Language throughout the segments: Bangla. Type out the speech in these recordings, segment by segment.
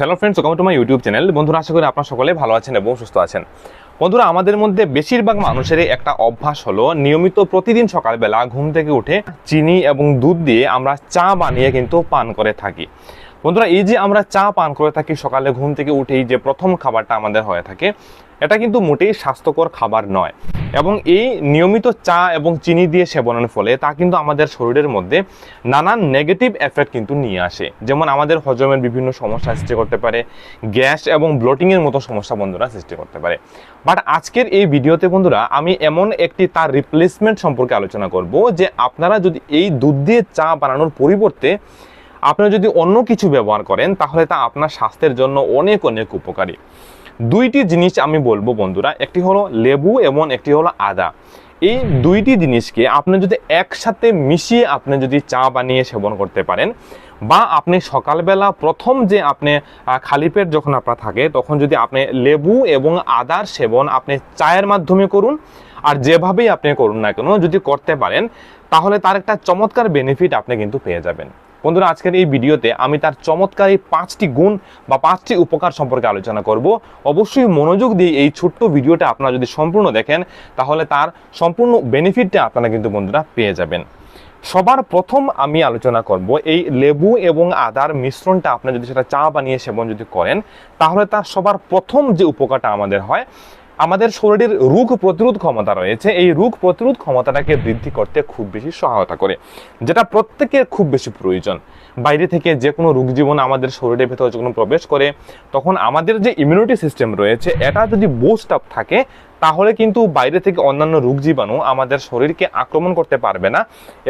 Hello friends welcome to my YouTube channel বন্ধুরা, আশা করি আপনার সকলে ভালো আছেন এবং সুস্থ আছেন। বন্ধুরা, আমাদের মধ্যে বেশিরভাগ মানুষেরই একটা অভ্যাস হলো, নিয়মিত প্রতিদিন সকালবেলা ঘুম থেকে উঠে চিনি এবং দুধ দিয়ে আমরা চা বানিয়ে কিন্তু পান করে থাকি। বন্ধুরা, এই যে আমরা চা পান করে থাকি সকালে ঘুম থেকে উঠেই যে প্রথম খাবারটা আমাদের হয়ে থাকে এটা কিন্তু মোটেই স্বাস্থ্যকর খাবার নয়। এবং এই নিয়মিত চা এবং চিনি দিয়ে সেবনের ফলে তা কিন্তু আমাদের শরীরের মধ্যে নানান নেগেটিভ এফেক্ট কিন্তু নিয়ে আসে। যেমন আমাদের হজমের বিভিন্ন সমস্যা সৃষ্টি করতে পারে, গ্যাস এবং ব্লোটিংয়ের মতো সমস্যা বন্ধুরা সৃষ্টি করতে পারে। বাট আজকের এই ভিডিওতে বন্ধুরা, আমি এমন একটি তার রিপ্লেসমেন্ট সম্পর্কে আলোচনা করব যে আপনারা যদি এই দুধ দিয়ে চা বানানোর পরিবর্তে আপনারা যদি অন্য কিছু ব্যবহার করেন, তাহলে তা আপনার স্বাস্থ্যের জন্য অনেক অনেক উপকারী। দুইটি জিনিস আমি বলব বন্ধুরা, একটি হলো লেবু এবং একটি হলো আদা। এই দুইটি জিনিসকে আপনি যদি একসাথে মিশিয়ে আপনি যদি চা বানিয়ে সেবন করতে পারেন, বা আপনি সকালবেলা প্রথম যে আপনি খালি পেট যখন আপনার থাকে, তখন যদি আপনি লেবু এবং আদার সেবন আপনি চায়ের মাধ্যমে করুন, আর যেভাবেই আপনি করুন না কেন, যদি করতে পারেন, তাহলে তার একটা চমৎকার বেনিফিট আপনি কিন্তু পেয়ে যাবেন। বন্ধুরা, আজকের এই ভিডিওতে আমি তার চমৎকার এই পাঁচটি গুণ বা পাঁচটি উপকার সম্পর্কে আলোচনা করব। অবশ্যই মনোযোগ দিয়ে এই ছোট্ট ভিডিওটা আপনারা যদি সম্পূর্ণ দেখেন, তাহলে তার সম্পূর্ণ বেনিফিটটা আপনারা কিন্তু বন্ধুরা পেয়ে যাবেন। সবার প্রথম আমি আলোচনা করব এই লেবু এবং আদার মিশ্রণটা আপনি যদি সেটা চা বানিয়ে সেবন যদি করেন, তাহলে তার সবার প্রথম যে উপকারটা আমাদের হয় আমাদের শরীরের রোগ প্রতিরোধ ক্ষমতা রয়েছে। এই রোগ প্রতিরোধ ক্ষমতাটাকে বৃদ্ধি করতে খুব বেশি সহায়তা করে, যেটা প্রত্যেকের খুব বেশি প্রয়োজন। বাইরে থেকে যে কোনো রোগ জীবন আমাদের শরীরের ভেতরে যখন প্রবেশ করে, তখন আমাদের যে ইমিউনিটি সিস্টেম রয়েছে, এটা যদি বুস্ট আপ থাকে, তাহলে কিন্তু বাইরে থেকে অন্যান্য রোগ জীবাণু আমাদের শরীরকে আক্রমণ করতে পারবে না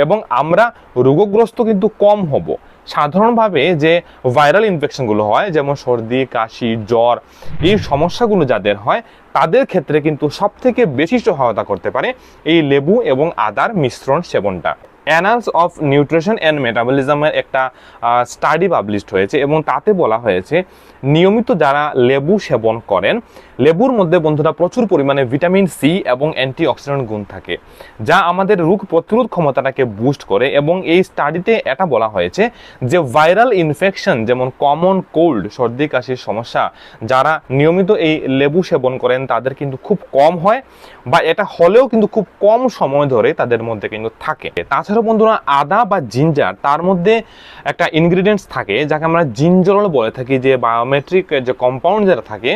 এবং আমরা রোগগ্রস্ত কিন্তু কম হব। সাধারণভাবে যে ভাইরাল ইনফেকশনগুলো হয়, যেমন সর্দি, কাশি, জ্বর, এই সমস্যাগুলো যাদের হয়, তাদের ক্ষেত্রে কিন্তু সবথেকে বেশি সহায়তা করতে পারে এই লেবু এবং আদার মিশ্রণ সেবনটা। অ্যানালস অফ নিউট্রিশন অ্যান্ড মেটাবলিজমের একটা স্টাডি পাবলিশড হয়েছে এবং তাতে বলা হয়েছে, নিয়মিত যারা লেবু সেবন করেন, লেবুর মধ্যে বন্ধুরা প্রচুর পরিমাণে ভিটামিন সি এবং অ্যান্টিঅক্সিডেন্ট গুণ থাকে, যা আমাদের রোগ প্রতিরোধ ক্ষমতাটাকে বুস্ট করে এবং এই স্টাডিতে এটা বলা হয়েছে যে ভাইরাল ইনফেকশন যেমন কমন কোল্ড সর্দি, কাশির সমস্যা, যারা নিয়মিত এই লেবু সেবন করেন তাদের কিন্তু খুব কম হয় বা এটা হলেও কিন্তু খুব কম সময় ধরে তাদের মধ্যে কিন্তু থাকে। তাছাড়া বন্ধুরা, আদা বা জিঞ্জার, তার মধ্যে একটা ইনগ্রিডিয়েন্টস থাকে, যাকে আমরা জিঞ্জরল বলে থাকি, যে বায়োমেট্রিক যে কম্পাউন্ড যেটা থাকে,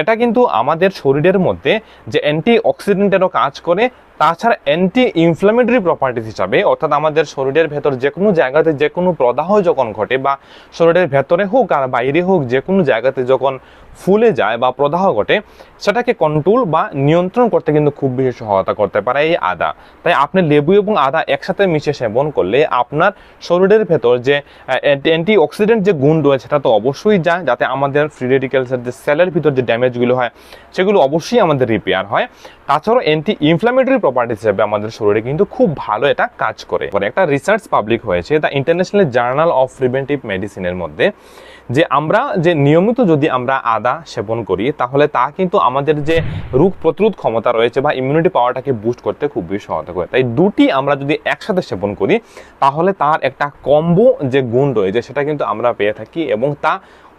এটা কিন্তু আমাদের শরীরের মধ্যে যে অ্যান্টি অক্সিডেন্টেরও কাজ করে, তাছাড়া অ্যান্টি ইনফ্লামেটরি প্রপার্টিস হিসাবে, অর্থাৎ আমাদের শরীরের ভেতর যে কোনো জায়গাতে যে কোনো প্রদাহ যখন ঘটে, বা শরীরের ভেতরে হোক আর বাইরে হোক যে কোনো জায়গাতে যখন ফুলে যায় বা প্রদাহ ঘটে, সেটাকে কন্ট্রোল বা নিয়ন্ত্রণ করতে কিন্তু খুব বেশি সহায়তা করতে পারে এই আদা। তাই আপনি লেবু এবং আদা একসাথে মিশে সেবন করলে আপনার শরীরের ভেতর যে অ্যান্টি অক্সিডেন্ট যে গুণ রয়েছে, সেটা তো অবশ্যই যায়, যাতে আমাদের ফ্রি রেডিক্যালসের যে সেলের ভিতর যে ড্যামেজগুলো হয়, সেগুলো অবশ্যই আমাদের রিপেয়ার হয়। তাছাড়াও অ্যান্টি ইনফ্লামেটরি প্রপার্টি হিসেবে আমাদের শরীরে কিন্তু খুব ভালো এটা কাজ করে। একটা রিসার্চ পাবলিক হয়েছে the international journal of preventive মেডিসিনের মধ্যে। যে আমরা যে নিয়মিত যদি আমরা আদা সেবন করি, তাহলে তা কিন্তু আমাদের যে রোগ প্রতিরোধ ক্ষমতা রয়েছে বা ইমিউনিটি পাওয়ারটাকে বুস্ট করতে খুব বেশি সহায়তা করে। তাই দুটি আমরা যদি একসাথে সেবন করি, তাহলে তার একটা কম্বো যে গুণ রয়েছে, সেটা কিন্তু আমরা পেয়ে থাকি এবং তা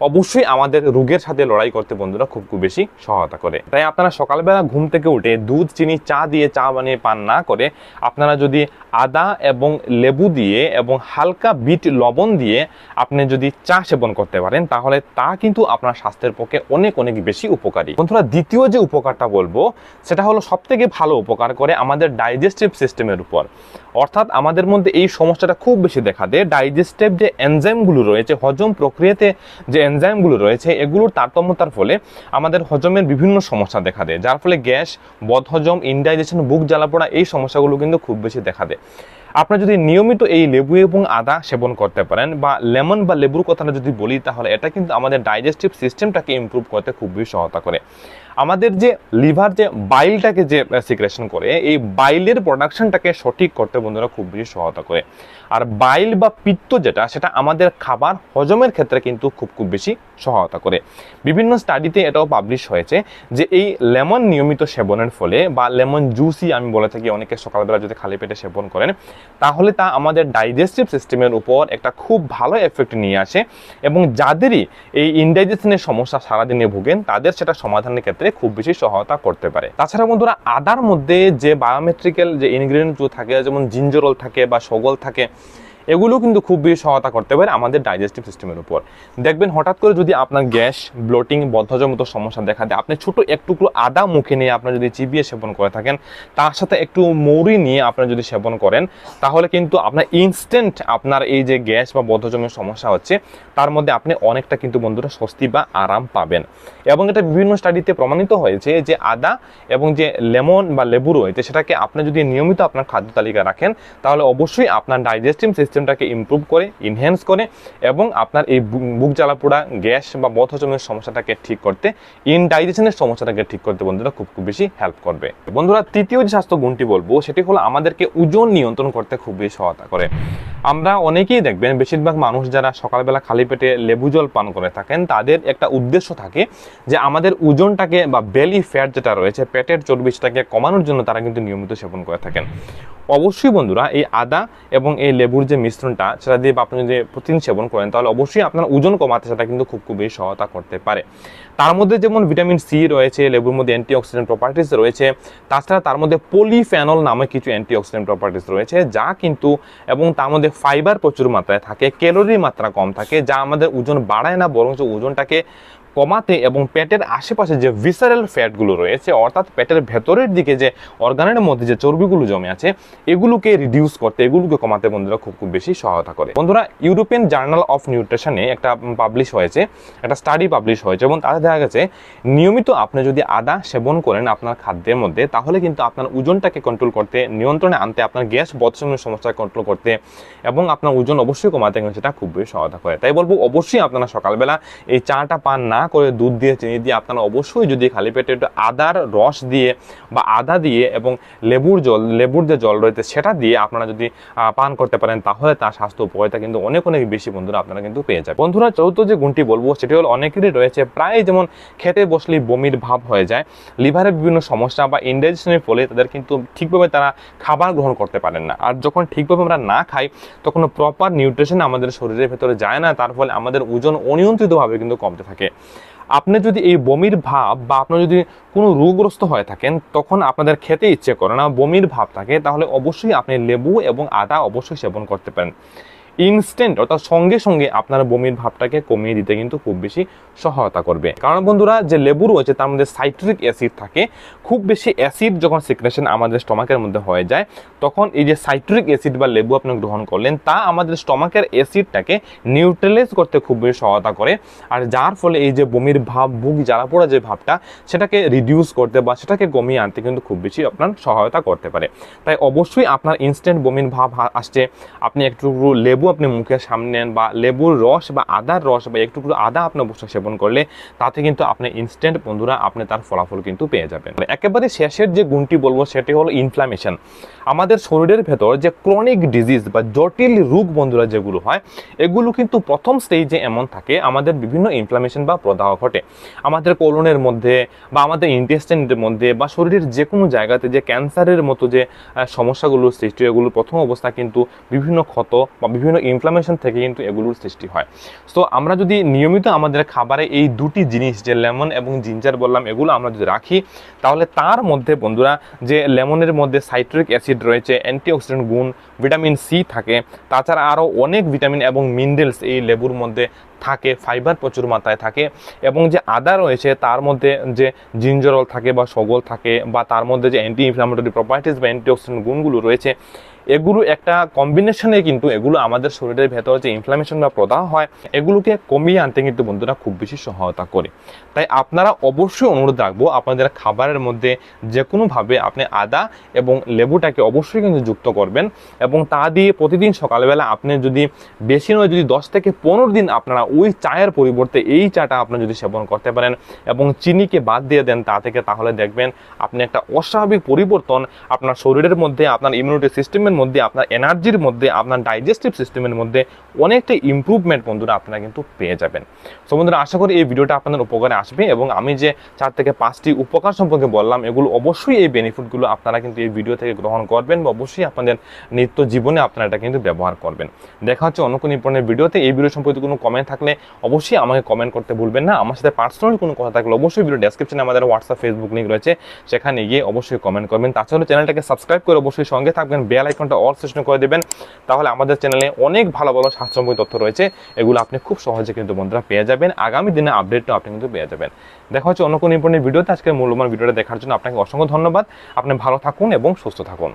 অবশ্যই আমাদের রোগের সাথে লড়াই করতে বন্ধুরা খুব খুব বেশি সহায়তা করে। তাই আপনারা সকালবেলা ঘুম থেকে উঠে দুধ, চিনি, চা দিয়ে চা বানিয়ে পান না করে, আপনারা যদি আদা এবং লেবু দিয়ে এবং হালকা বিট লবণ দিয়ে আপনি যদি চা সেবন করতে পারেন, তাহলে তা কিন্তু আপনার স্বাস্থ্যের পক্ষে অনেক অনেক বেশি উপকারী। বন্ধুরা, দ্বিতীয় যে উপকারটা বলব, সেটা হলো সব থেকে ভালো উপকার করে আমাদের ডাইজেস্টিভ সিস্টেমের উপর। অর্থাৎ আমাদের মধ্যে এই সমস্যাটা খুব বেশি দেখা দেয়। ডাইজেস্টিভ যে এনজাইমগুলো রয়েছে, হজম প্রক্রিয়াতে যে এনজাইমগুলো রয়েছে, এগুলোর তারতম্যতার ফলে আমাদের হজমের বিভিন্ন সমস্যা দেখা দেয়। যার ফলে গ্যাস, বদহজম, ইনডাইজেশন, বুক জ্বালাপোড়া এই সমস্যাগুলো কিন্তু খুব বেশি দেখা দেয়। আপনারা যদি নিয়মিত এই লেবু এবং আদা সেবন করতে পারেন বা লেমন বা লেবুর কথাটা যদি বলি, তাহলে এটা কিন্তু আমাদের ডাইজেস্টিভ সিস্টেমটাকে ইম্প্রুভ করতে খুবই সহায়তা করে। আমাদের যে লিভার যে বাইলটাকে যে সিক্রেশন করে, এই বাইলের প্রোডাকশনটাকে সঠিক করতে বন্ধুরা খুব বেশি সহায়তা করে। আর বাইল বা পিত্ত যেটা, সেটা আমাদের খাবার হজমের ক্ষেত্রে কিন্তু খুব খুব বেশি সহায়তা করে। বিভিন্ন স্টাডিতে এটাও পাবলিশ হয়েছে যে এই লেমন নিয়মিত সেবনের ফলে বা লেমন জুসই আমি বলে থাকি, অনেকে সকালবেলা যদি খালি পেটে সেবন করেন, তাহলে তা আমাদের ডাইজেস্টিভ সিস্টেমের উপর একটা খুব ভালো এফেক্ট নিয়ে আসে এবং যাদেরই এই ইনডাইজেশনের সমস্যা সারাদিনে ভোগেন, তাদের সেটা সমাধানের ক্ষেত্রে খুব বেশি সহায়তা করতে পারে। তাছাড়া বন্ধুরা, আদার মধ্যে যে বায়োমেট্রিক্যাল যে ইনগ্রিডিয়েন্টগুলো থাকে, যেমন জিঞ্জরল থাকে বা সগল থাকে এগুলো কিন্তু খুব বেশি সহায়তা করতে পারে আমাদের ডাইজেস্টিভ সিস্টেমের উপর। দেখবেন হঠাৎ করে যদি আপনার গ্যাস ব্লোটিং বদ্ধজমত সমস্যা দেখা দেয়, আপনি ছোট একটুকরো আদা মুখে নিয়ে আপনার যদি চিবিয়ে সেবন করে থাকেন, তার সাথে একটু মৌরি নিয়ে আপনার যদি সেবন করেন, তাহলে কিন্তু আপনার ইনস্ট্যান্ট আপনার এই যে গ্যাস বা বদ্ধজমের সমস্যা হচ্ছে, তার মধ্যে আপনি অনেকটা কিন্তু বন্ধুরা স্বস্তি বা আরাম পাবেন। এবং এটা বিভিন্ন স্টাডিতে প্রমাণিত হয়েছে যে আদা এবং যে লেমন বা লেবু রয়েছে, সেটাকে আপনি যদি নিয়মিত আপনার খাদ্য তালিকা রাখেন, তাহলে অবশ্যই আপনার ডাইজেস্টিভ সিস্টেমটাকে ইমপ্রুভ করে ইনহ্যান্স করে এবং আপনার এই বুক জ্বালা পোড়া, গ্যাস বা বদ্ধজমের সমস্যাটাকে ঠিক করতে ইনডাইজেশনের সমস্যাটাকে ঠিক করতে বন্ধুরা খুব খুব বেশি হেল্প করবে। বন্ধুরা তৃতীয় যে স্বাস্থ্য গুণটি বলব, সেটি হলো আমাদেরকে ওজন নিয়ন্ত্রণ করতে খুব বেশি সহায়তা করে। আমরা অনেকেই দেখবেন, বেশিরভাগ মানুষ যারা সকালবেলা খালি পেটে লেবু জল পান করে থাকেন, তাদের একটা উদ্দেশ্য থাকে যে আমাদের ওজনটাকে বা বেলি ফ্যাট যেটা রয়েছে, পেটের চর্বি সেটাকে কমানোর জন্য তারা কিন্তু নিয়মিত সেবন করে থাকেন। অবশ্যই বন্ধুরা এই আদা এবং এই লেবুর যে মিশ্রণটা সেটা দিয়ে আপনি যদি প্রতিদিন সেবন করেন, তাহলে অবশ্যই আপনার ওজন কমাতে সেটা কিন্তু খুব খুব বেশি সহায়তা করতে পারে। তার মধ্যে যেমন ভিটামিন সি রয়েছে, লেবুর মধ্যে অ্যান্টিঅক্সিডেন্ট প্রপার্টিস রয়েছে, তাছাড়া তার মধ্যে পলিফ্যানল নামে কিছু অ্যান্টিঅক্সিডেন্ট প্রপার্টিস রয়েছে, যা কিন্তু এবং তার মধ্যে ফাইবার প্রচুর মাত্রায় থাকে ক্যালোরির মাত্রা কম থাকে, যা আমাদের ওজন বাড়ায় না, বরঞ্চ ওজনটাকে কমাতে এবং পেটের আশেপাশে যে ভিসারেল ফ্যাটগুলো রয়েছে, অর্থাৎ পেটের ভেতরের দিকে যে অর্গানের মধ্যে যে চর্বিগুলো জমে আছে, এগুলোকে রিডিউস করতে, এগুলোকে কমাতে বন্ধুরা খুব খুব বেশি সহায়তা করে। বন্ধুরা ইউরোপিয়ান জার্নাল অফ নিউট্রিশনে একটা পাবলিশ হয়েছে, একটা স্টাডি পাবলিশ হয়েছে এবং তাতে দেখা গেছে, নিয়মিত আপনি যদি আদা সেবন করেন আপনার খাদ্যের মধ্যে, তাহলে কিন্তু আপনার ওজনটাকে কন্ট্রোল করতে, নিয়ন্ত্রণে আনতে, আপনার গ্যাস বৎসমের সমস্যা কন্ট্রোল করতে এবং আপনার ওজন অবশ্যই কমাতে সেটা খুব বেশি সহায়তা করে। তাই বলব, অবশ্যই আপনারা সকালবেলা এই চাটা পান না করে দুধ দিয়ে, চিনি দিয়ে আপনারা অবশ্যই যদি খালি পেটে একটু আদার রস দিয়ে বা আদা দিয়ে এবং লেবুর জল, লেবুর যে জল রয়েছে সেটা দিয়ে আপনারা যদি পান করতে পারেন, তাহলে তার স্বাস্থ্য উপকারিতা কিন্তু অনেক অনেক বেশি বন্ধুরা আপনারা কিন্তু পেয়ে যাবেন। বন্ধুরা চৌথ যে গুণটি বলব, সেটি হল অনেকেরই রয়েছে প্রায় যেমন খেতে বসলেই বমির ভাব হয়ে যায় লিভারের বিভিন্ন সমস্যা বা ইনডাইজেশনের ফলে তাদের কিন্তু ঠিকভাবে তারা খাবার গ্রহণ করতে পারেন না। আর যখন ঠিকভাবে আমরা না খাই, তখন প্রপার নিউট্রিশন আমাদের শরীরের ভেতরে যায় না, তার ফলে আমাদের ওজন অনিয়ন্ত্রিতভাবে কিন্তু কমতে থাকে। আপনি যদি এই বমির ভাব বা আপনার যদি কোনো রোগগ্রস্ত হয়ে থাকেন, তখন আপনাদের খেতে ইচ্ছে করে না। বমির ভাব থাকে, তাহলে অবশ্যই আপনি লেবু এবং আদা অবশ্যই সেবন করতে পারেন। ইনস্ট্যান্ট অর্থাৎ সঙ্গে সঙ্গে আপনার বমির ভাবটাকে কমিয়ে দিতে কিন্তু খুব বেশি সহায়তা করবে। কারণ বন্ধুরা, যে লেবু রয়েছে, তার মধ্যে সাইট্রিক অ্যাসিড থাকে। খুব বেশি অ্যাসিড যখন সিক্রেশন আমাদের স্টমাকের মধ্যে হয়ে যায়, তখন এই যে সাইট্রিক অ্যাসিড বা লেবু আপনি গ্রহণ করলেন, তা আমাদের স্টমাকের অ্যাসিডটাকে নিউট্রালাইজ করতে খুব বেশি সহায়তা করে। আর যার ফলে এই যে বমির ভাব বুক জ্বালা পোড়া যে ভাবটা, সেটাকে রিডিউস করতে বা সেটাকে কমিয়ে আনতে কিন্তু খুব বেশি আপনার সহায়তা করতে পারে। তাই অবশ্যই আপনার ইনস্ট্যান্ট বমির ভাব আসছে। আপনি একটু লেবু আপনি মুখের সামনে বা লেবুর রস বা আদার রস বা একটু আদা আপনি অবশ্যই সেবন করলে তাতে কিন্তু আপনি ইনস্ট্যান্ট বন্ধুরা আপনি তার ফলাফল কিন্তু পেয়ে যাবেন। একেবারে শেষের যে গুণটি বলব সেটি হলো ইনফ্লামেশন আমাদের শরীরের ভেতর যে ক্রনিক ডিজিজ বা জটিল রোগ বন্ধুরা যেগুলো হয়, এগুলো কিন্তু প্রথম স্টেজে এমন থাকে, আমাদের বিভিন্ন ইনফ্লামেশন বা প্রদাহ ঘটে। আমাদের কোলনের মধ্যে বা আমাদের ইন্টেস্টাইনের মধ্যে বা শরীরের যে কোনো জায়গাতে যে ক্যান্সারের মতো যে সমস্যাগুলোর সৃষ্টি এগুলোর প্রথম অবস্থা কিন্তু বিভিন্ন ক্ষত বা বিভিন্ন ইনফ্লামেশন থেকে কিন্তু এগুলোর সৃষ্টি হয়। সো আমরা যদি নিয়মিত আমাদের খাবারে এই দুটি জিনিস, যে লেমন এবং জিঞ্জার বললাম, এগুলো আমরা যদি রাখি, তাহলে তার মধ্যে বন্ধুরা, যে লেমনের মধ্যে সাইট্রিক অ্যাসিড রয়েছে, অ্যান্টিঅক্সিডেন্ট গুণ ভিটামিন সি থাকে। তাছাড়া আরও অনেক ভিটামিন এবং মিনারেলস এই লেবুর মধ্যে থাকে, ফাইবার প্রচুর মাত্রায় থাকে এবং যে আদা রয়েছে তার মধ্যে যে জিঞ্জরল থাকে বা সগল থাকে বা তার মধ্যে যে অ্যান্টি ইনফ্লামেটরি প্রপার্টিস বা অ্যান্টিঅক্সিডেন্ট গুণগুলো রয়েছে, এগুলো একটা কম্বিনেশনে কিন্তু এগুলো আমাদের শরীরের ভেতরে যে ইনফ্লামেশন বা প্রদাহ হয়, এগুলোকে কমিয়ে আনতে কিন্তু বন্ধুরা খুব বেশি সহায়তা করে। তাই আপনারা অবশ্যই অনুরোধ রাখব আপনাদের খাবারের মধ্যে যে কোনোভাবে আপনি আদা এবং লেবুটাকে অবশ্যই কিন্তু যুক্ত করবেন এবং তা দিয়ে প্রতিদিন সকালবেলা আপনি যদি বেশি নয়, যদি দশ থেকে পনেরো দিন আপনারা ওই চায়ের পরিবর্তে এই চাটা আপনি যদি সেবন করতে পারেন এবং চিনিকে বাদ দিয়ে দেন তা থেকে, তাহলে দেখবেন আপনি একটা অস্বাভাবিক পরিবর্তন আপনার শরীরের মধ্যে, আপনার ইমিউনিটি সিস্টেমের মধ্যে, আপনার এনার্জির মধ্যে, আপনার ডাইজেস্টিভ সিস্টেমের মধ্যে অনেকটা ইমপ্রুভমেন্ট বন্ধুরা আপনারা কিন্তু পেয়ে যাবেন। সো বন্ধুরা, আশা করি এই ভিডিওটা আপনাদের উপকারে আসবে এবং আমি যে চার থেকে পাঁচটি উপকার সম্পর্কে বললাম, এগুলো অবশ্যই এই বেনিফিটগুলো আপনারা কিন্তু এই ভিডিও থেকে গ্রহণ করবেন বা অবশ্যই আপনাদের নিত্য জীবনে আপনারা এটা কিন্তু ব্যবহার করবেন। দেখা হচ্ছে অন্য কোনো ইম্পর্টেন্ট ভিডিওতে। এই ভিডিও সম্পর্কে কোনো কমেন্ট থাকলে অবশ্যই আমাকে কমেন্ট করতে ভুলবেন না। আমার সাথে পার্সোনাল কোনো কথা থাকলে অবশ্যই ভিডিও ডেসক্রিপশনে আমাদের হোয়াটসঅ্যাপ ফেসবুক লিঙ্ক রয়েছে। সেখানে গিয়ে অবশ্যই কমেন্ট করবেন। তাছাড়া চ্যানেলটাকে সাবস্ক্রাইব করে অবশ্যই সঙ্গে থাকবেন। বেল আইকনটা অল সেশন করে দেবেন। তাহলে আমাদের চ্যানেলে অনেক ভালো ভালো স্বাস্থ্যসম্পর্কিত তথ্য রয়েছে। এগুলো আপনি খুব সহজে কিন্তু বন্ধুরা পেয়ে যাবেন। আগামী দিনে আপডেটটা আপনি কিন্তু পেয়ে যাবেন। দেখা হচ্ছে অন্য কোনো ইম্পর্টেন্ট ভিডিওতে। আজকের মূল্যবান ভিডিওটা দেখার জন্য আপনাকে অসংখ্য ধন্যবাদ। আপনি ভালো থাকুন এবং সুস্থ থাকুন।